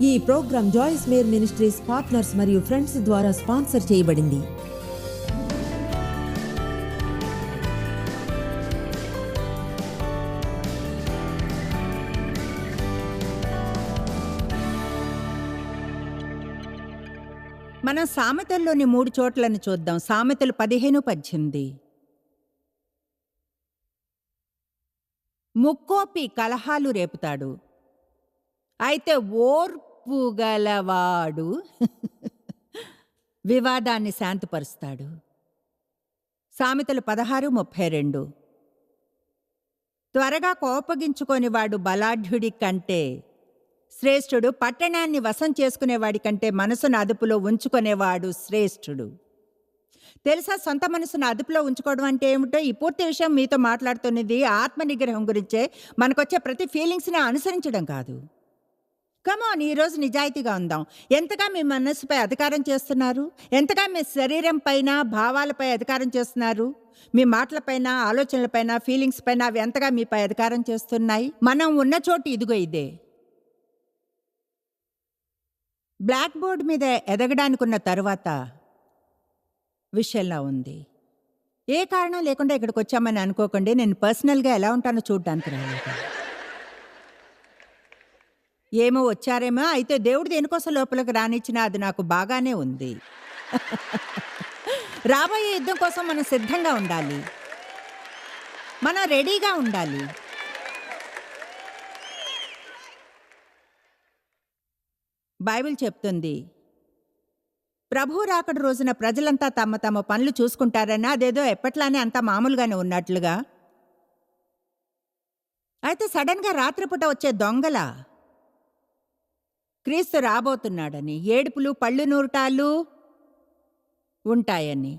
ఈ programme Joyce Meyer ministries partners మరియు friends ద్వారా స్పాన్సర్ చేయబడింది. మనం సామెతల్లోని మూడు చోట్లను చూద్దాం. సామెతలు పదిహేను పద్దెనిమిది. ముక్కోపి కలహాలు రేపుతాడు. అయితే ఓర్పు గలవాడు వివాదాన్ని శాంతపరుస్తాడు. సామెతలు పదహారు ముప్పై రెండు. త్వరగా కోపగించుకొని వాడు బలాఢ్యుడి కంటే శ్రేష్ఠుడు పట్టణాన్ని వశం చేసుకునేవాడి కంటే మనసును అదుపులో ఉంచుకునేవాడు శ్రేష్ఠుడు. తెలుసా సొంత మనసును అదుపులో ఉంచుకోవడం అంటే ఏమిటో? ఈ పూర్తి విషయం మీతో మాట్లాడుతున్నది ఆత్మ నిగ్రహం గురించే. మనకొచ్చే ప్రతి ఫీలింగ్స్ని అనుసరించడం కాదు. కమోన్ ఈరోజు నిజాయితీగా ఉందాం. ఎంతగా మీ మనస్సుపై అధికారం చేస్తున్నారు? ఎంతగా మీ శరీరం పైన భావాలపై అధికారం చేస్తున్నారు? మీ మాటలపైన ఆలోచనలపైన ఫీలింగ్స్ పైన అవి ఎంతగా మీపై అధికారం చేస్తున్నాయి? మనం ఉన్న చోటు ఇదిగో ఇదే. బ్లాక్ బోర్డ్ మీద ఎదగడానికి ఉన్న తరువాత విషయంలా ఉంది. ఏ కారణం లేకుండా ఇక్కడికి వచ్చామని అనుకోకండి. నేను పర్సనల్గా ఎలా ఉంటానో చూడడానికి రాలేదు. ఏమో వచ్చారేమో అయితే దేవుడు దేనికోసం లోపలికి రానిచ్చినా అది నాకు బాగానే ఉంది. రాబోయే యుద్ధం కోసం మనం సిద్ధంగా ఉండాలి. మనం రెడీగా ఉండాలి. బైబిల్ చెప్తుంది ప్రభు రాకడ రోజున ప్రజలంతా తమ తమ పనులు చూసుకుంటారని అదేదో ఎప్పట్లానే అంతా మామూలుగానే ఉన్నట్లుగా. అయితే సడన్గా రాత్రిపూట వచ్చే దొంగల? క్రీస్తు రాబోతున్నాడని ఏడుపులు పళ్ళు నూరటాలు ఉంటాయని.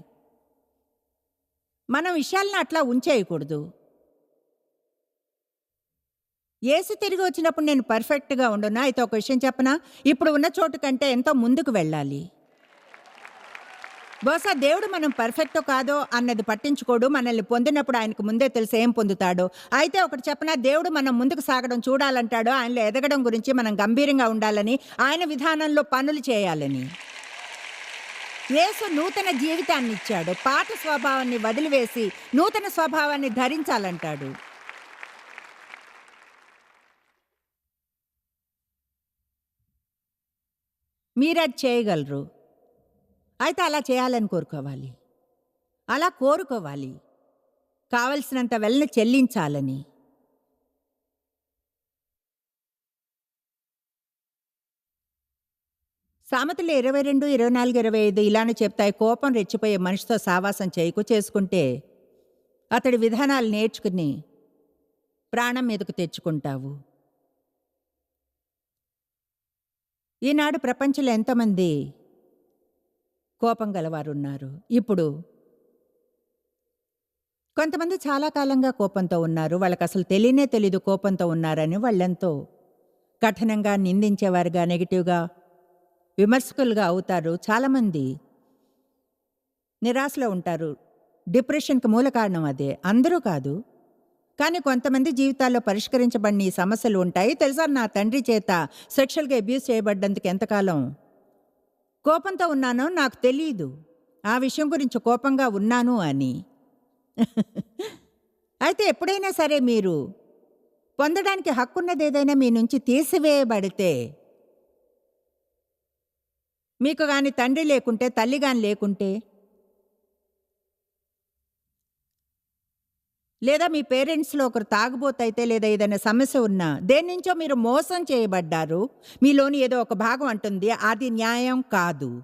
మనం విషయాలను అట్లా ఉంచేయకూడదు. ఏసు తిరిగి వచ్చినప్పుడు నేను పర్ఫెక్ట్గా ఉండను? అయితే ఒక విషయం చెప్పనా? ఇప్పుడు ఉన్న చోటు కంటే ఎంతో ముందుకు వెళ్ళాలి. బహుశా దేవుడు మనం పర్ఫెక్టో కాదో అన్నది పట్టించుకోడు. మనల్ని పొందినప్పుడు ఆయనకు ముందే తెలిసి ఏం పొందుతాడో. అయితే ఒకటి చెప్పనా దేవుడు మనం ముందుకు సాగడం చూడాలంటాడు ఆయనలో ఎదగడం గురించి మనం గంభీరంగా ఉండాలని ఆయన విధానంలో పనులు చేయాలని. యేసు నూతన జీవితాన్ని ఇచ్చాడు. పాత స్వభావాన్ని వదిలివేసి నూతన స్వభావాన్ని ధరించాలంటాడు. మీరది చేయగలరు. అయితే అలా చేయాలని కోరుకోవాలి. అలా కోరుకోవాలి. కావలసినంత వెళ్ళని చెల్లించాలని. సామెతలు ఇరవై రెండు ఇరవై నాలుగు ఇరవై ఐదు ఇలానే చెప్తాయి. కోపం రెచ్చిపోయే మనిషితో సావాసం చేయకు చేసుకుంటే అతడి విధానాలు నేర్చుకుని ప్రాణం మీదకు తెచ్చుకుంటావు. ఈనాడు ప్రపంచంలో ఎంతమంది కోపం గలవారు ఉన్నారు ఇప్పుడు కొంతమంది చాలా కాలంగా కోపంతో ఉన్నారు. వాళ్ళకి అసలు తెలియనే తెలీదు కోపంతో ఉన్నారని వాళ్ళెంతో కఠినంగా నిందించేవారుగా నెగిటివ్గా విమర్శకులుగా అవుతారు. చాలామంది నిరాశలో ఉంటారు. డిప్రెషన్కి మూల కారణం అదే. అందరూ కాదు. కానీ కొంతమంది జీవితాల్లో పరిష్కరించబడిన ఈ సమస్యలు ఉంటాయి. తెలుసా? నా తండ్రి చేత సెక్షువల్గా అబ్యూస్ చేయబడ్డందుకు ఎంతకాలం కోపంతో ఉన్నానో నాకు తెలియదు ఆ విషయం గురించి కోపంగా ఉన్నాను అని. అయితే ఎప్పుడైనా సరే మీరు పొందడానికి హక్కున్నది ఏదైనా మీ నుంచి తీసివేయబడితే మీకు కానీ తండ్రి లేకుంటే తల్లి కానీ లేకుంటే లేదా మీ పేరెంట్స్లో ఒకరు తాగుబోతైతే లేదా ఏదైనా సమస్య ఉన్నా దేని నుంచో మీరు మోసం చేయబడ్డారు మీలోని ఏదో ఒక భాగం అంటుంది అది న్యాయం కాదు.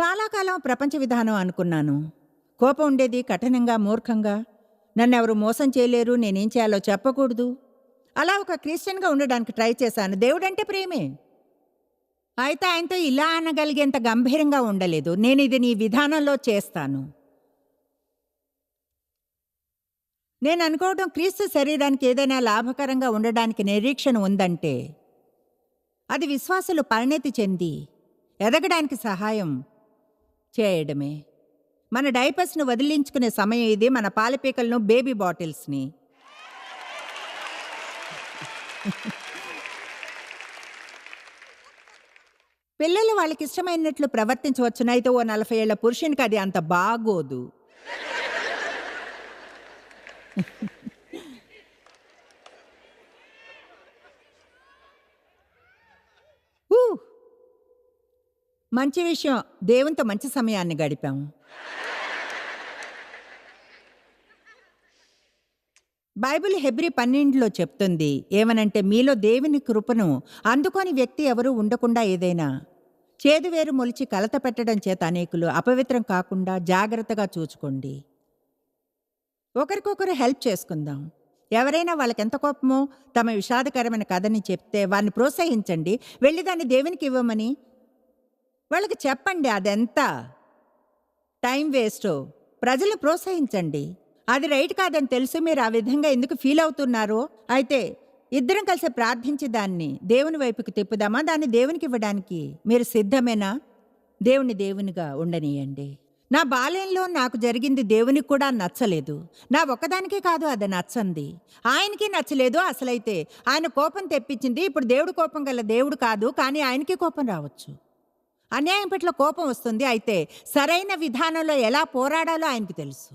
చాలా కాలం ప్రపంచ విధానం అనుకున్నాను. కోపం ఉండేది కఠినంగా మూర్ఖంగా. నన్ను ఎవరు మోసం చేయలేరు నేనేం చేయాలో చెప్పకూడదు. అలా ఒక క్రిస్టియన్గా ఉండడానికి ట్రై చేశాను. దేవుడంటే ప్రేమే. అయితే ఆయనతో ఇలా అనగలిగేంత గంభీరంగా ఉండలేదు. నేను ఇది నీ విధానంలో చేస్తాను. నేను అనుకోవడం క్రీస్తు శరీరానికి ఏదైనా లాభకరంగా ఉండడానికి నిరీక్షణ ఉందంటే అది విశ్వాసులు పరిణతి చెంది ఎదగడానికి సహాయం చేయడమే. మన డైపర్స్ను వదిలించుకునే సమయం ఇది మన పాలపీకలను బేబీ బాటిల్స్ని. పిల్లలు వాళ్ళకి ఇష్టమైనట్లు ప్రవర్తించవచ్చునైతే ఓ నలభై ఏళ్ళ పురుషునికి అది అంత బాగోదు. మంచి విషయం. దేవునితో మంచి సమయాన్ని గడిపాము. బైబిల్ హెబ్రి పన్నెండులో చెప్తుంది ఏమనంటే మీలో దేవుని కృపను అందుకోని వ్యక్తి ఎవరు ఉండకుండా ఏదైనా చేదువేరు మొలిచి కలత పెట్టడం చేత అనేకులు అపవిత్రం కాకుండా జాగ్రత్తగా చూచుకోండి. ఒకరికొకరు హెల్ప్ చేసుకుందాం. ఎవరైనా వాళ్ళకి ఎంత కోపమో తమ విషాదకరమైన కథని చెప్తే వారిని ప్రోత్సహించండి. వెళ్ళి దాన్ని దేవునికి ఇవ్వమని. వాళ్ళకి చెప్పండి అదెంత? Time waste. ప్రజలు ప్రోత్సహించండి. అది రైట్ కాదని తెలుసు మీరు ఆ విధంగా ఎందుకు ఫీల్ అవుతున్నారో. అయితే ఇద్దరం కలిసి ప్రార్థించి దాన్ని దేవుని వైపుకి తిప్పుదామా? దాన్ని దేవునికి ఇవ్వడానికి మీరు సిద్ధమేనా? దేవుని దేవునిగా ఉండనీయండి. నా బాల్యంలో నాకు జరిగింది దేవునికి కూడా నచ్చలేదు. నా ఒక్కదానికే కాదు అది నచ్చంది. ఆయనకి నచ్చలేదు అసలైతే. ఆయన కోపం తెప్పించింది. ఇప్పుడు దేవుడు కోపం గల దేవుడు కాదు కానీ ఆయనకి కోపం రావచ్చు. అన్యాయం పట్ల కోపం వస్తుంది. అయితే సరైన విధానంలో ఎలా పోరాడాలో ఆయనకు తెలుసు.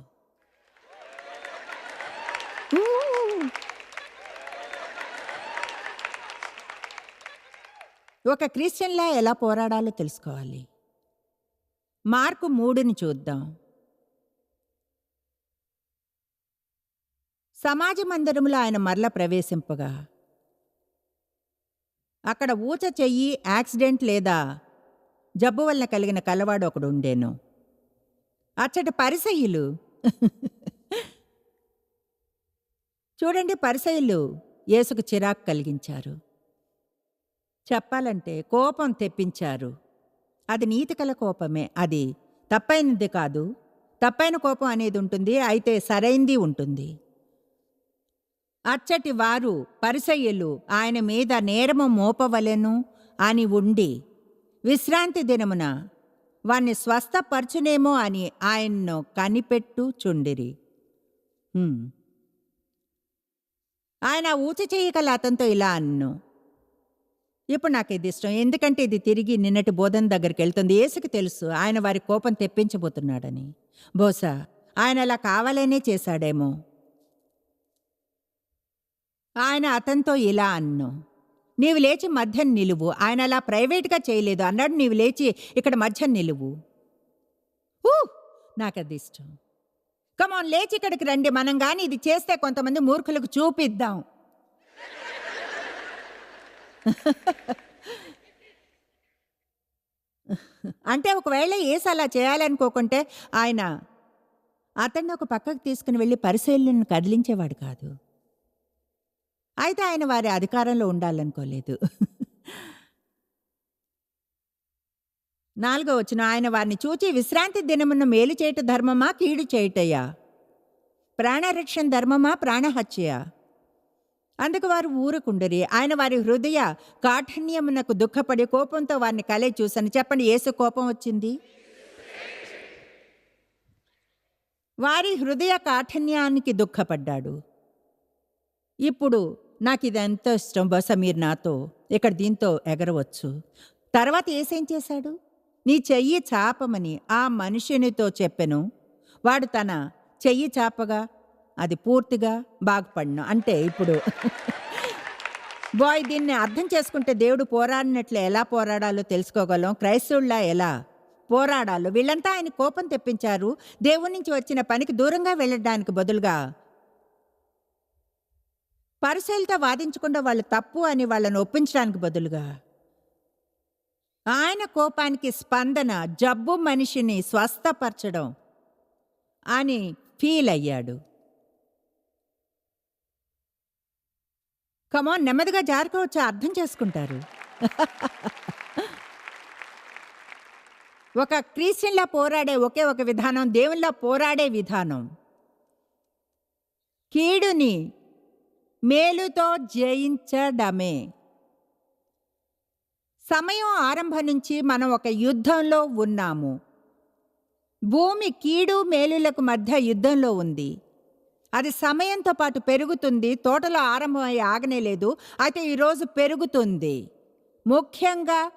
ఒక క్రిస్టియన్లా ఎలా పోరాడాలో తెలుసుకోవాలి. మార్కు మూడుని చూద్దాం. సమాజ మందిరంలో ఆయన మరల ప్రవేశింపగా అక్కడ ఊచ చెయ్యి యాక్సిడెంట్ లేదా జబ్బు వలన కలిగిన కలవాడు ఒకడు ఉండేను. అచ్చటి పరిసయ్యులు చూడండి పరిసయ్యులు యేసుకు చిరాకు కలిగించారు. చెప్పాలంటే కోపం తెప్పించారు. అది నీతికల కోపమే. అది తప్పైనది కాదు. తప్పైన కోపం అనేది ఉంటుంది అయితే సరైంది ఉంటుంది. అచ్చటి వారు పరిసయ్యులు ఆయన మీద నేరము మోపవలెను అని ఉండి విశ్రాంతి దినమున వాణ్ణి స్వస్థపరచునేమో అని ఆయన్ను కనిపెట్టు చుండిరి. ఆయన ఊచి చేయగల అతనితో ఇలా అన్ను. ఇప్పుడు నాకు ఇది ఇష్టం. ఎందుకంటే ఇది తిరిగి నిన్నటి బోధన దగ్గరికి వెళ్తుంది. ఏసుకు తెలుసు ఆయన వారి కోపం తెప్పించబోతున్నాడని. బహుశా ఆయన అలా కావాలనే చేశాడేమో. ఆయన అతనితో ఇలా అన్ను. నీవు లేచి మధ్య నిలువు. ఆయన అలా ప్రైవేట్గా చేయలేదు. అన్నాడు నీవు లేచి ఇక్కడ మధ్య నిలువు. ఊ! నాకది ఇష్టం. కమోన్ లేచి ఇక్కడికి రండి. మనం కానీ ఇది చేస్తే కొంతమంది మూర్ఖులకు చూపిద్దాం. అంటే ఒకవేళ ఏసు అలా చేయాలనుకోకుంటే ఆయన అతన్ని ఒక పక్కకు తీసుకుని వెళ్ళి పరిశీలనను కదిలించేవాడు కాదు. అయితే ఆయన వారి అధికారంలో ఉండాలనుకోలేదు. నాలుగో వచ్చిన ఆయన వారిని చూచి విశ్రాంతి దినమున్న మేలు చేయట ధర్మమా కీడు చేయటయ్యా ప్రాణరక్షణ ధర్మమా ప్రాణహత్యయా? అందుకు వారు ఊరుకుండరి. ఆయన వారి హృదయ కాఠిన్యమునకు దుఃఖపడి కోపంతో వారిని కలే చూసాను. చెప్పండి ఏసు కోపం వచ్చింది? వారి హృదయ కాఠిన్యానికి దుఃఖపడ్డాడు. ఇప్పుడు నాకు ఇది ఎంతో ఇష్టం బహుశా మీరు నాతో ఇక్కడ దీంతో ఎగరవచ్చు. తర్వాత ఏసేం చేశాడు? నీ చెయ్యి చాపమని ఆ మనుషునితో చెప్పెను. వాడు తన చెయ్యి చాపగా అది పూర్తిగా బాగుపడను అంటే ఇప్పుడు బాయ్ దీన్ని అర్థం చేసుకుంటే దేవుడు పోరాడినట్లు ఎలా పోరాడాలో తెలుసుకోగలం. క్రైస్తవుల్లా ఎలా పోరాడాలో? వీళ్ళంతా ఆయన కోపం తెప్పించారు. దేవుడి నుంచి వచ్చిన పనికి దూరంగా వెళ్ళడానికి బదులుగా పరిశీలతో వాదించకుండా వాళ్ళు తప్పు అని వాళ్ళని ఒప్పించడానికి బదులుగా ఆయన కోపానికి స్పందన జబ్బు మనిషిని స్వస్థపరచడం అని ఫీల్ అయ్యాడు. కమో నెమ్మదిగా జారుకోవచ్చు అర్థం చేసుకుంటారు. ఒక క్రిస్టియన్లా పోరాడే ఒకే ఒక విధానం దేవుళ్ళ పోరాడే విధానం. కీడుని మేలుతో జయించడమే. సమయం ఆరంభం నుంచి మనం ఒక యుద్ధంలో ఉన్నాము. భూమి కీడు మేలులకు మధ్య యుద్ధంలో ఉంది. అది సమయంతో పాటు పెరుగుతుంది. తోటలో ఆరంభమై ఆగనే లేదు. అయితే ఈరోజు పెరుగుతుంది. ముఖ్యంగా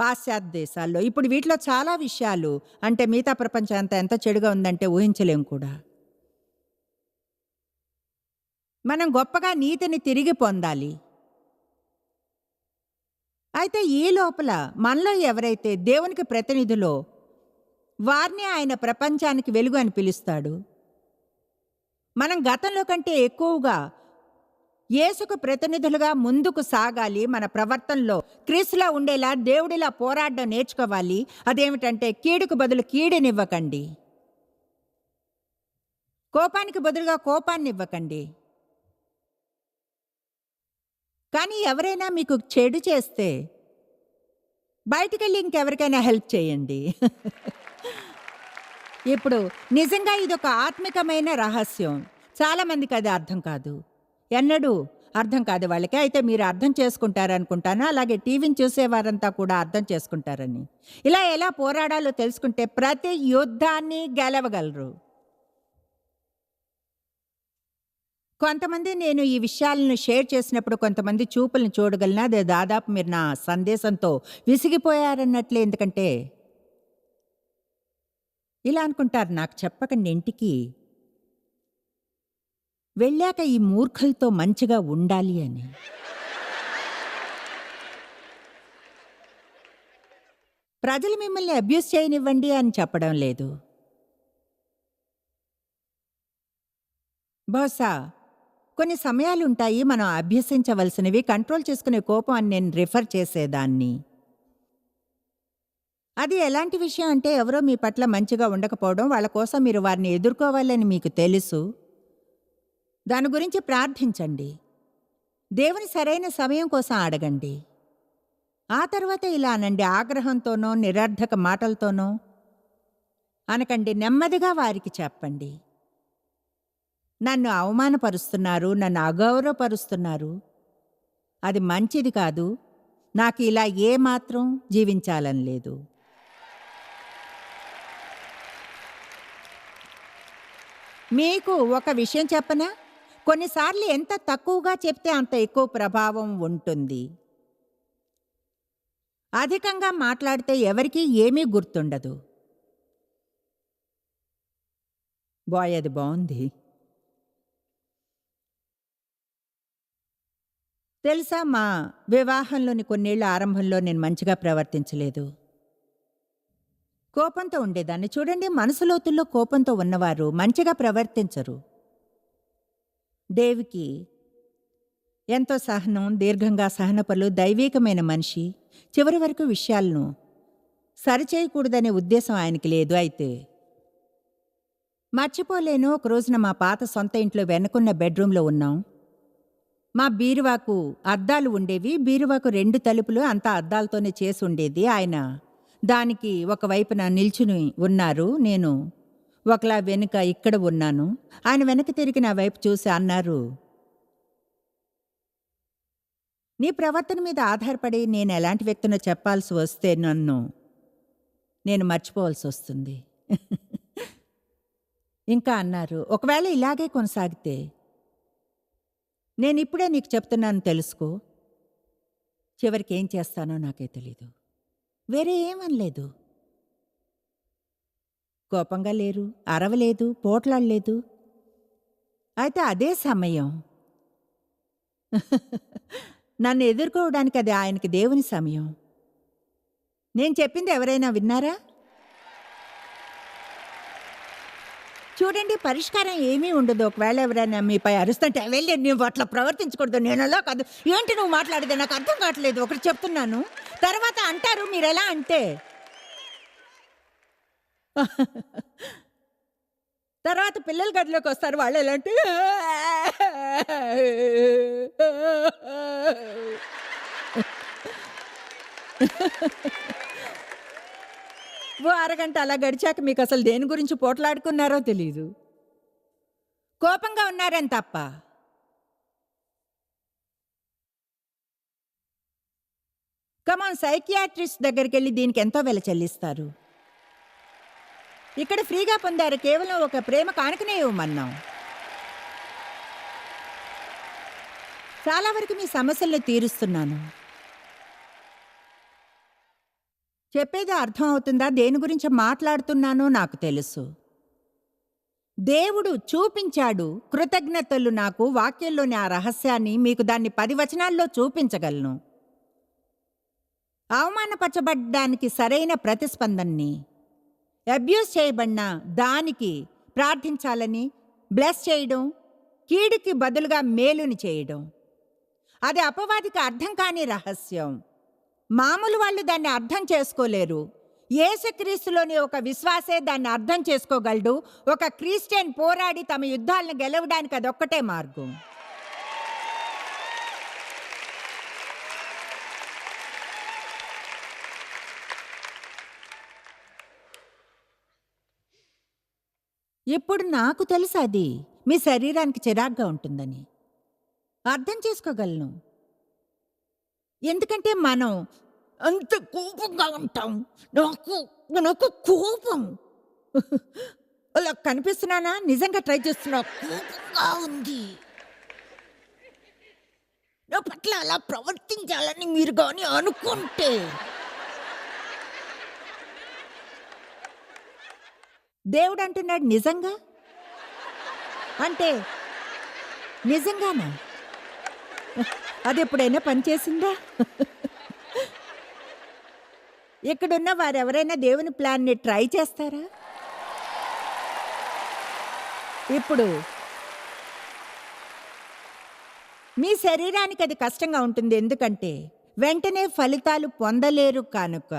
పాశ్చాత్య దేశాల్లో. ఇప్పుడు వీటిలో చాలా విషయాలు. అంటే మిగతా ప్రపంచం అంతా ఎంత చెడుగా ఉందంటే ఊహించలేం కూడా. మనం గొప్పగా నీతిని తిరిగి పొందాలి. అయితే ఈ లోపల మనలో ఎవరైతే దేవునికి ప్రతినిధులో వారిని ఆయన ప్రపంచానికి వెలుగు అని పిలుస్తాడు. మనం గతంలో కంటే ఎక్కువగా యేసుకు ప్రతినిధులుగా ముందుకు సాగాలి మన ప్రవర్తనలో క్రీస్తులా ఉండేలా దేవుడిలా పోరాడడం నేర్చుకోవాలి. అదేమిటంటే కీడుకు బదులు కీడునివ్వకండి. కోపానికి బదులుగా కోపాన్ని ఇవ్వకండి కానీ ఎవరైనా మీకు చెడు చేస్తే బయటికెళ్ళి ఇంకెవరికైనా హెల్ప్ చేయండి. ఇప్పుడు నిజంగా ఇది ఒక ఆత్మికమైన రహస్యం. చాలామందికి అది అర్థం కాదు. ఎన్నడూ అర్థం కాదు వాళ్ళకి. అయితే మీరు అర్థం చేసుకుంటారనుకుంటాను. అలాగే టీవీని చూసేవారంతా కూడా అర్థం చేసుకుంటారని. ఇలా ఎలా పోరాడాలో తెలుసుకుంటే ప్రతి యుద్ధాన్ని గెలవగలరు. కొంతమంది నేను ఈ విషయాలను షేర్ చేసినప్పుడు కొంతమంది చూపులను చూడగలను అదే దాదాపు మీరు నా సందేశంతో విసిగిపోయారన్నట్లే. ఎందుకంటే ఇలా అనుకుంటారు నాకు చెప్పకండి ఇంటికి. వెళ్ళాక ఈ మూర్ఖులతో మంచిగా ఉండాలి అని. ప్రజలు మిమ్మల్ని అబ్యూస్ చేయనివ్వండి అని చెప్పడం లేదు. బహుశా కొన్ని సమయాలుంటాయి మనం అభ్యసించవలసినవి కంట్రోల్ చేసుకునే కోపం అని నేను రిఫర్ చేసేదాన్ని. అది ఎలాంటి విషయం అంటే ఎవరో మీ పట్ల మంచిగా ఉండకపోవడం వాళ్ళ కోసం మీరు వారిని ఎదుర్కోవాలని మీకు తెలుసు. దాని గురించి ప్రార్థించండి. దేవుని సరైన సమయం కోసం అడగండి. ఆ తర్వాత ఇలా అనండి ఆగ్రహంతోనో నిరర్ధక మాటలతోనో అనకండి నెమ్మదిగా వారికి చెప్పండి. నన్ను అవమానపరుస్తున్నారు నన్ను అగౌరవపరుస్తున్నారు. అది మంచిది కాదు. నాకు ఇలా ఏమాత్రం జీవించాలని లేదు. మీకు ఒక విషయం చెప్పనా? కొన్నిసార్లు ఎంత తక్కువగా చెప్తే అంత ఎక్కువ ప్రభావం ఉంటుంది. అధికంగా మాట్లాడితే ఎవరికీ ఏమీ గుర్తుండదు. బాయ్ అది బాగుంది. తెలుసా మా వివాహంలోని కొన్నేళ్ళ ఆరంభంలో నేను మంచిగా ప్రవర్తించలేదు. కోపంతో ఉండేదాన్ని. చూడండి మనసులోతుల్లో కోపంతో ఉన్నవారు మంచిగా ప్రవర్తించరు. దేవికి ఎంతో సహనం దీర్ఘంగా సహనపరులు దైవీకమైన మనిషి. చివరి వరకు విషయాలను సరిచేయకూడదనే ఉద్దేశం ఆయనకి లేదు. అయితే మర్చిపోలేను ఒక రోజున మా పాత సొంత ఇంట్లో వెనుకున్న బెడ్రూమ్లో ఉన్నాం. మా బీరువాకు అద్దాలు ఉండేవి. బీరువాకు రెండు తలుపులు అంతా అద్దాలతోనే చేసి ఉండేది. ఆయన దానికి ఒకవైపున నిల్చుని ఉన్నారు. నేను ఒకలా వెనుక ఇక్కడ ఉన్నాను. ఆయన వెనక తిరిగి నా వైపు చూసి అన్నారు నీ ప్రవర్తన మీద ఆధారపడి నేను ఎలాంటి వ్యక్తినో చెప్పాల్సి వస్తే నన్ను నేను మర్చిపోవాల్సి వస్తుంది. ఇంకా అన్నారు ఒకవేళ ఇలాగే కొనసాగితే నేను ఇప్పుడే నీకు చెప్తున్నాను తెలుసుకో. చివరికి ఏం చేస్తానో నాకే తెలీదు. వేరే ఏమనలేదు. కోపంగా లేరు అరవలేదు పోట్లాడలేదు. అయితే అదే సమయం. నన్ను ఎదుర్కోవడానికి అది ఆయనకి దేవుని సమయం. నేను చెప్పింది ఎవరైనా విన్నారా? చూడండి పరిష్కారం ఏమీ ఉండదు. ఒకవేళ ఎవరైనా మీపై అరుస్తుంటే వెళ్ళి నువ్వు అట్లా ప్రవర్తించకూడదు. నేను అలా కాదు. ఏంటి నువ్వు మాట్లాడేది? నాకు అర్థం కావట్లేదు. ఒకటి చెప్తున్నాను. తర్వాత అంటారు మీరు ఎలా అంటే. తర్వాత పిల్లల గదిలోకి వస్తారు. వాళ్ళు ఎలా అంటే ఓ అరగంట అలా గడిచాక మీకు అసలు దేని గురించి పోట్లాడుకున్నారో తెలీదు. కోపంగా ఉన్నారని తప్ప? కమాన్ సైకియాట్రిస్ట్ దగ్గరికి వెళ్ళి దీనికి ఎంతో వెల చెల్లిస్తారు. ఇక్కడ ఫ్రీగా పొందారు కేవలం ఒక ప్రేమ కానుకనే ఇవ్వమన్నాం. చాలా వరకు మీ సమస్యలను తీరుస్తున్నాను. చెప్పేది అర్థం అవుతుందా? దేని గురించి మాట్లాడుతున్నానో నాకు తెలుసు. దేవుడు చూపించాడు కృతజ్ఞతలు నాకు వాక్యంలోని ఆ రహస్యాన్ని మీకు దాన్ని పది వచనాల్లో చూపించగలను. అవమానపరచబడ్డానికి సరైన ప్రతిస్పందనని అబ్యూస్ చేయబడిన దానికి ప్రార్థించాలని బ్లెస్ చేయడం కీడుకి బదులుగా మేలుని చేయడం. అది అపవాదికి అర్థం కాని రహస్యం. మామూలు వాళ్ళు దాన్ని అర్థం చేసుకోలేరు. యేసుక్రీస్తులోని ఒక విశ్వాసే దాన్ని అర్థం చేసుకోగలడు. ఒక క్రిస్టియన్ పోరాడి తమ యుద్ధాలను గెలవడానికి అదొక్కటే మార్గం. ఇప్పుడు నాకు తెలుసు అది? మీ శరీరానికి చిరాగ్గా ఉంటుందని. అర్థం చేసుకోగలను. ఎందుకంటే మనం అంత కోపంగా ఉంటాం. నాకు నాకు కోపం. అలా కనిపిస్తున్నానా? నిజంగా ట్రై చేస్తున్నా. కోపంగా ఉంది. నా పట్ల అలా ప్రవర్తించాలని మీరు కానీ అనుకుంటే. దేవుడు అంటున్నాడు నిజంగా? అంటే నిజంగానా? అది ఎప్పుడైనా పనిచేసిందా ఇక్కడున్న వారెవరైనా దేవుని ప్లాన్ని ట్రై చేస్తారా? ఇప్పుడు మీ శరీరానికి అది కష్టంగా ఉంటుంది. ఎందుకంటే వెంటనే ఫలితాలు పొందలేరు కానుక.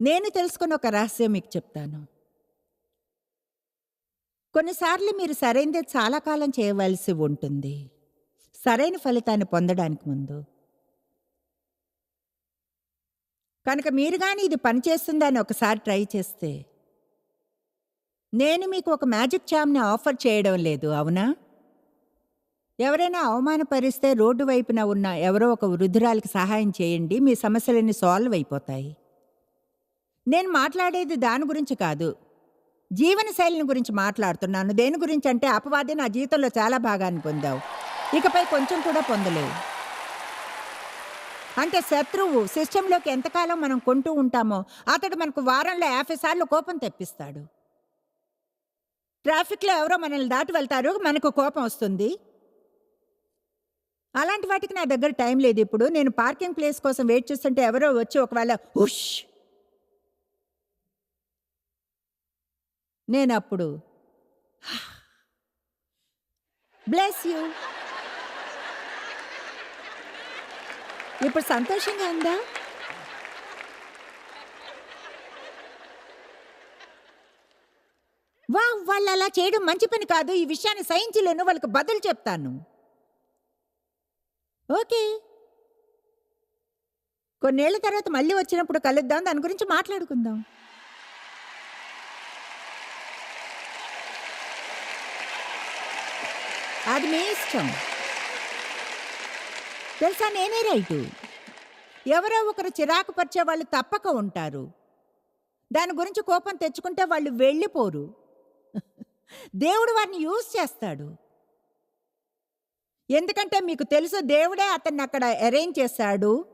నేను తెలుసుకున్న ఒక రహస్యం మీకు చెప్తాను. కొన్నిసార్లు మీరు సరైనది చాలా కాలం చేయవలసి ఉంటుంది. సరైన ఫలితాన్ని పొందడానికి ముందు. కనుక మీరు కానీ ఇది పనిచేస్తుందని ఒకసారి ట్రై చేస్తే నేను మీకు ఒక మ్యాజిక్ చామ్ని ఆఫర్ చేయడం లేదు అవునా? ఎవరైనా అవమానపరిస్తే రోడ్డు వైపున ఉన్న ఎవరో ఒక వృద్ధురాలికి సహాయం చేయండి మీ సమస్యలన్నీ సాల్వ్ అయిపోతాయి. నేను మాట్లాడేది దాని గురించి కాదు. జీవన శైలిని గురించి మాట్లాడుతున్నాను. దేని గురించి అంటే అపవాది నా జీవితంలో చాలా భాగాన్ని పొందావు. ఇకపై కొంచెం కూడా పొందలేవు. అంటే శత్రువు సిస్టంలోకి ఎంతకాలం మనం కొంటూ ఉంటామో అతడు మనకు వారంలో యాభై సార్లు కోపం తెప్పిస్తాడు. ట్రాఫిక్లో ఎవరో మనల్ని దాటి వెళ్తారు మనకు కోపం వస్తుంది. అలాంటి వాటికి నా దగ్గర టైం లేదు ఇప్పుడు. నేను పార్కింగ్ ప్లేస్ కోసం వెయిట్ చేస్తుంటే ఎవరో వచ్చి ఒకవేళ ఉష్ నేను అప్పుడు బ్లెస్ యూ ఇప్పుడు సంతోషంగా ఉందా? వా వాళ్ళు అలా చేయడం మంచి పని కాదు. ఈ విషయాన్ని సహించలేను. వాళ్ళకి బదులు చెప్తాను. ఓకే. కొన్నేళ్ళ తర్వాత మళ్ళీ వచ్చినప్పుడు కలుద్దాం. దాని గురించి మాట్లాడుకుందాం. అది మీ ఇష్టం. తెలుసా? నేనే రైటు ఎవరో ఒకరు చిరాకు పరిచే వాళ్ళు తప్పక ఉంటారు. దాని గురించి కోపం తెచ్చుకుంటే వాళ్ళు వెళ్ళిపోరు. దేవుడు వారిని యూజ్ చేస్తాడు. ఎందుకంటే మీకు తెలుసు దేవుడే అతన్ని అక్కడ అరేంజ్ చేశాడు.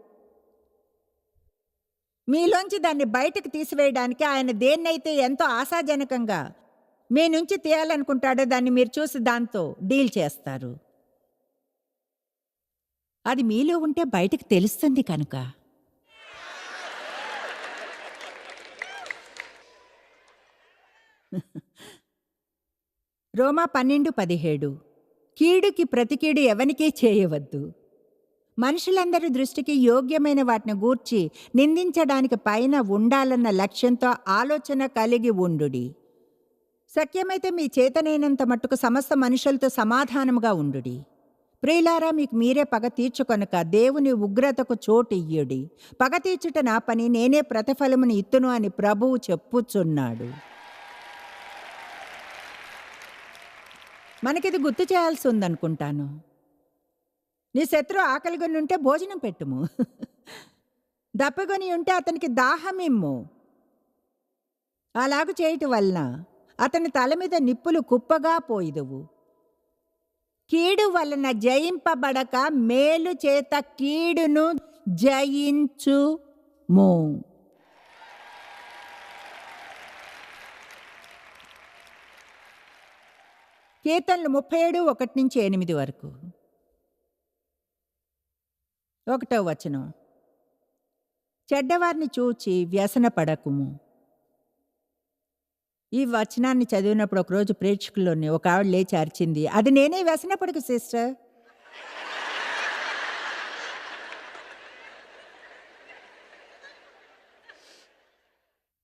మీలోంచి దాన్ని బయటకు తీసివేయడానికి ఆయన దేన్నైతే ఎంతో ఆశాజనకంగా మీ నుంచి తీయాలనుకుంటాడో దాన్ని మీరు చూసి దాంతో డీల్ చేస్తారు. అది మీలో ఉంటే బయటకు తెలుస్తుంది కనుక. రోమా పన్నెండు పదిహేడు. కీడుకి ప్రతి కీడు చేయవద్దు. మనుషులందరి దృష్టికి యోగ్యమైన వాటిని గూర్చి నిందించడానికి పైన ఉండాలన్న లక్ష్యంతో ఆలోచన కలిగి ఉండుడి. సత్యమైతే మీ చేతనైనంత మట్టుకు సమస్త మనుషులతో సమాధానముగా ఉండుడి. ప్రియులారా మీకు మీరే పగ తీర్చుకొనక దేవుని ఉగ్రతకు చోటు ఇయ్యుడి. పగ తీర్చుట నా పని నేనే ప్రతిఫలముని ఇత్తును అని ప్రభువు చెప్పుచున్నాడు. మనకిది గుర్తు చేయాల్సి ఉందనుకుంటాను నీ శత్రు ఆకలిగొని ఉంటే భోజనం పెట్టుము. దప్పగొని ఉంటే అతనికి దాహమిమ్ము. అలాగు చేయటం వలన అతని తల మీద నిప్పులు కుప్పగా పోయిదువు. కీడు వలన జయింపబడక మేలు చేత కీడును జయించుము. కీర్తనలు ముప్పై ఏడు ఒకటి నుంచి ఎనిమిది వరకు. ఒకటో వచనం. చెడ్డవారిని చూచి వ్యసన పడకుము. ఈ వచనాన్ని చదివినప్పుడు ఒకరోజు ప్రేక్షకుల్లోని ఒక ఆవిడ లేచి అరిచింది. అది నేనే వ్యసన సిస్టర్?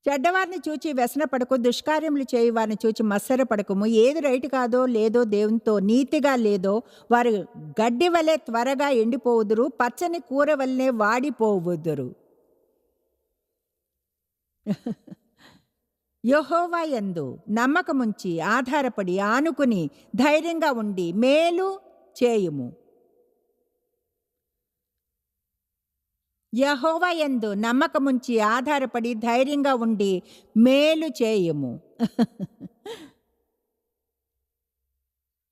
చెడ్డవారిని చూచి వ్యసన పడకు దుష్కార్యములు చేయి వారిని చూచి మత్సర పడకము ఏది రైట్ కాదో లేదో దేవునితో నీతిగా లేదో వారు గడ్డి వలె త్వరగా ఎండిపోవుదురు పచ్చని కూర వల్లే వాడిపోవుదురు. యహోవాయందు నమ్మకముంచి ఆధారపడి ఆనుకుని ధైర్యంగా ఉండి మేలు చేయుము. యహోవాయందు నమ్మకముంచి ఆధారపడి ధైర్యంగా ఉండి మేలు చేయుము.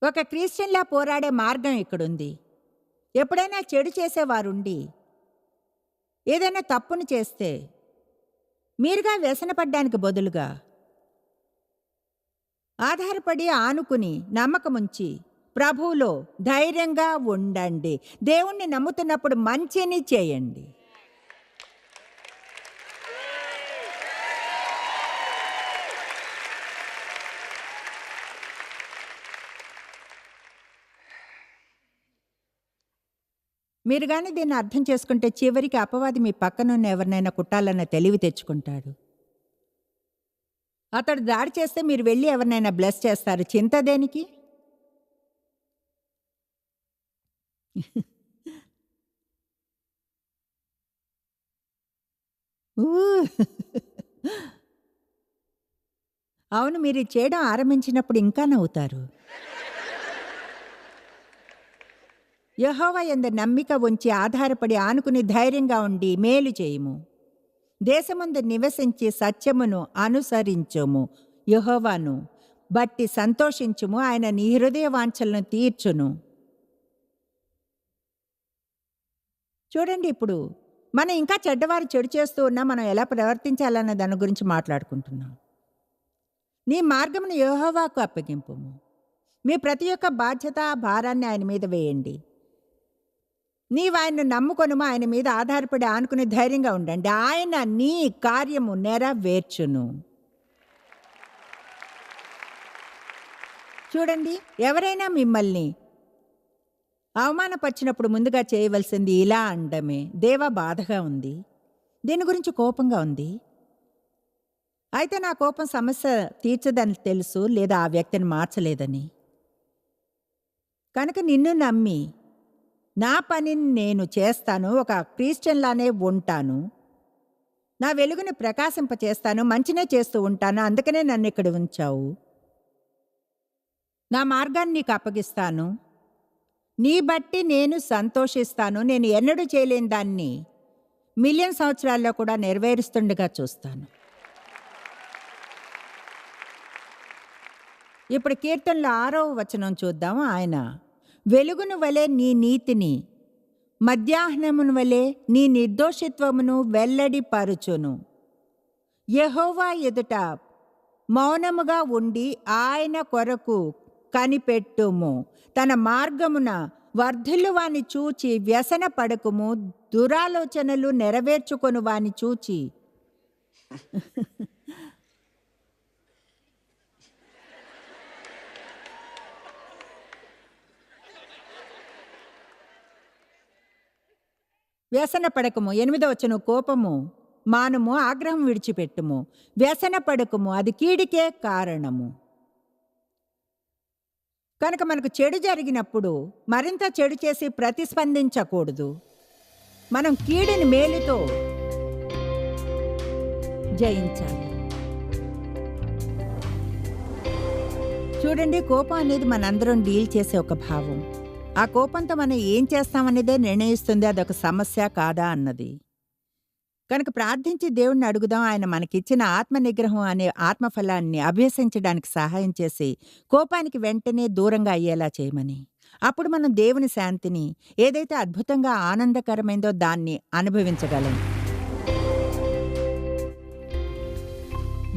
ఒక క్రిస్టియన్లా పోరాడే మార్గం ఇక్కడుంది. ఎప్పుడైనా చెడు చేసేవారుండి. ఏదైనా తప్పును చేస్తే మీరుగా వ్యసనపడ్డానికి బదులుగా ఆధారపడి ఆనుకుని నమ్మకముంచి ప్రభువులో ధైర్యంగా ఉండండి. దేవుణ్ణి నమ్ముతున్నప్పుడు మంచిని చేయండి. మీరు కానీ దీన్ని అర్థం చేసుకుంటే చివరికి అపవాది మీ పక్కనున్న ఎవరినైనా కుట్టాలన్న తెలివి తెచ్చుకుంటాడు. అతడు దాడి చేస్తే మీరు వెళ్ళి ఎవరినైనా బ్లెస్ చేస్తారు. చింత దేనికి? అవును మీరు చేయడం ఆరంభించినప్పుడు ఇంకా నవ్వుతారు. యహోవ ఎందు నమ్మిక ఉంచి ఆధారపడి ఆనుకుని ధైర్యంగా ఉండి మేలు చేయుము. దేశమందు నివసించి సత్యమును అనుసరించుము. యహోవాను బట్టి సంతోషించుము. ఆయన నీ హృదయ వాంఛలను తీర్చును. చూడండి ఇప్పుడు మనం ఇంకా చెడ్డవారు చెడు చేస్తూ ఉన్నా మనం ఎలా ప్రవర్తించాలన్న దాని గురించి మాట్లాడుకుంటున్నాం. నీ మార్గమును యోహోవాకు అప్పగింపుము. మీ ప్రతి ఒక్క బాధ్యత భారాన్ని ఆయన మీద వేయండి. నీవాయన్ను నమ్ముకొనుమా ఆయన మీద ఆధారపడి ఆనుకుని ధైర్యంగా ఉండండి. ఆయన నీ కార్యము నెరవేర్చును. చూడండి ఎవరైనా మిమ్మల్ని అవమానపరిచినప్పుడు ముందుగా చేయవలసింది ఇలా అండమే. దేవా బాధగా ఉంది. దీని గురించి కోపంగా ఉంది. అయితే నా కోపం సమస్య తీర్చదని తెలుసు లేదా ఆ వ్యక్తిని మార్చలేదని. కనుక నిన్ను నమ్మి నా పనిని నేను చేస్తాను ఒక క్రిస్టియన్లానే ఉంటాను. నా వెలుగుని ప్రకాశింపచేస్తాను మంచినే చేస్తూ ఉంటాను అందుకనే నన్ను ఇక్కడ ఉంచావు. నా మార్గాన్ని నీకు అప్పగిస్తాను. నీ బట్టి నేను సంతోషిస్తాను నేను ఎన్నడూ చేయలేని దాన్ని మిలియన్ సంవత్సరాల్లో కూడా నెరవేరుస్తుండగా చూస్తాను. ఇప్పుడు కీర్తనలో ఆరవ వచనం చూద్దాము ఆయన వెలుగును వలె నీ నీతిని మధ్యాహ్నమును వలె నీ నిర్దోషిత్వమును వెల్లడిపరుచును. యహోవా ఎదుట మౌనముగా ఉండి ఆయన కొరకు కనిపెట్టుము. తన మార్గమున వర్ధులు వాని చూచి వ్యసన పడకుము దురాలోచనలు నెరవేర్చుకొను వాని చూచి. వ్యసన పడకము. ఎనిమిదో కోపము మానము ఆగ్రహం విడిచిపెట్టుము. వ్యసన పడకము అది కీడికే కారణము. కనుక మనకు చెడు జరిగినప్పుడు మరింత చెడు చేసి ప్రతిస్పందించకూడదు. మనం కీడిని మేలుతో జయించాలి. చూడండి కోపం అనేది మనందరం డీల్ చేసే ఒక భావం. ఆ కోపంతో మనం ఏం చేస్తామనేదే నిర్ణయిస్తుంది అదొక సమస్య కాదా అన్నది. కనుక ప్రార్థించి దేవుణ్ణి అడుగుదాం ఆయన మనకిచ్చిన ఆత్మ నిగ్రహం అనే ఆత్మఫలాన్ని అభ్యసించడానికి సహాయం చేసి కోపానికి వెంటనే దూరంగా అయ్యేలా చేయమని. అప్పుడు మనం దేవుని శాంతిని ఏదైతే అద్భుతంగా ఆనందకరమైందో దాన్ని అనుభవించగలం.